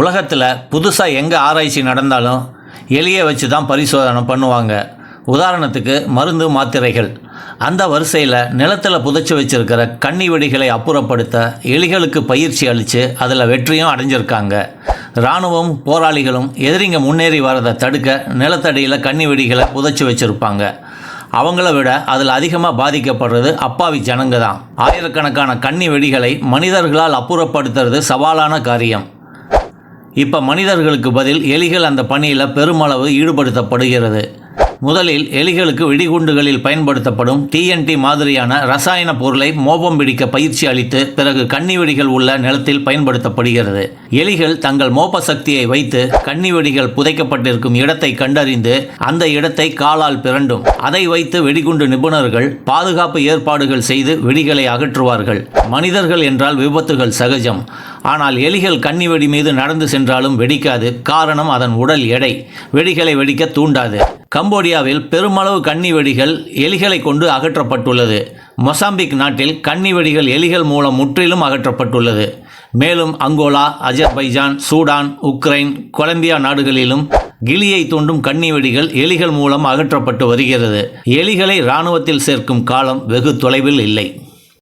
உலகத்தில் புதுசாக எங்கே ஆராய்ச்சி நடந்தாலும் எலியை வச்சு தான் பரிசோதனை பண்ணுவாங்க. உதாரணத்துக்கு மருந்து மாத்திரைகள். அந்த வரிசையில் நிலத்தில் புதைச்சி வச்சிருக்கிற கன்னி வெடிகளை அப்புறப்படுத்த எலிகளுக்கு பயிற்சி அளித்து அதில் வெற்றியும் அடைஞ்சிருக்காங்க. இராணுவம் போராளிகளும் எதிரிங்க முன்னேறி வரதை தடுக்க நிலத்தடியில் கன்னி வெடிகளை புதைச்சி வச்சுருப்பாங்க. அவங்கள விட அதில் அதிகமாக பாதிக்கப்படுறது அப்பாவி ஜனங்க தான் ஆயிரக்கணக்கான கன்னி வெடிகளை மனிதர்களால் அப்புறப்படுத்துறது சவாலான காரியம். இப்போ மனிதர்களுக்கு பதில் எலிகள் அந்த பணியில் பெருமளவு ஈடுபடுத்தப்படுகிறது. முதலில் எலிகளுக்கு வெடிகுண்டுகளில் பயன்படுத்தப்படும் டிஎன்டி மாதிரியான ரசாயன பொருளை மோபம் பிடிக்க பயிற்சி அளித்து பிறகு கண்ணி வெடிகள் உள்ள நிலத்தில் பயன்படுத்தப்படுகிறது. எலிகள் தங்கள் மோப சக்தியை வைத்து கண்ணி வெடிகள் புதைக்கப்பட்டிருக்கும் இடத்தை கண்டறிந்து அந்த இடத்தை காலால் பிரண்டும். அதை வைத்து வெடிகுண்டு நிபுணர்கள் பாதுகாப்பு ஏற்பாடுகள் செய்து வெடிகளை அகற்றுவார்கள். மனிதர்கள் என்றால் விபத்துகள் சகஜம். ஆனால் எலிகள் கண்ணி வெடி மீது நடந்து சென்றாலும் வெடிக்காது. காரணம் அதன் உடல் எடை. வெடிகளை வெடிக்க தூண்டாது. கம்போடியாவில் பெருமளவு கன்னி வெடிகள் எலிகளை கொண்டு அகற்றப்பட்டுள்ளது. மொசாம்பிக் நாட்டில் கன்னி வெடிகள் எலிகள் மூலம் முற்றிலும் அகற்றப்பட்டுள்ளது. மேலும் Angola Azerbaijan Sudan Ukraine Colombia நாடுகளிலும் கிளியை தூண்டும் கன்னி வெடிகள் எலிகள் மூலம் அகற்றப்பட்டு வருகிறது. எலிகளை இராணுவத்தில் சேர்க்கும் காலம் வெகு தொலைவில் இல்லை.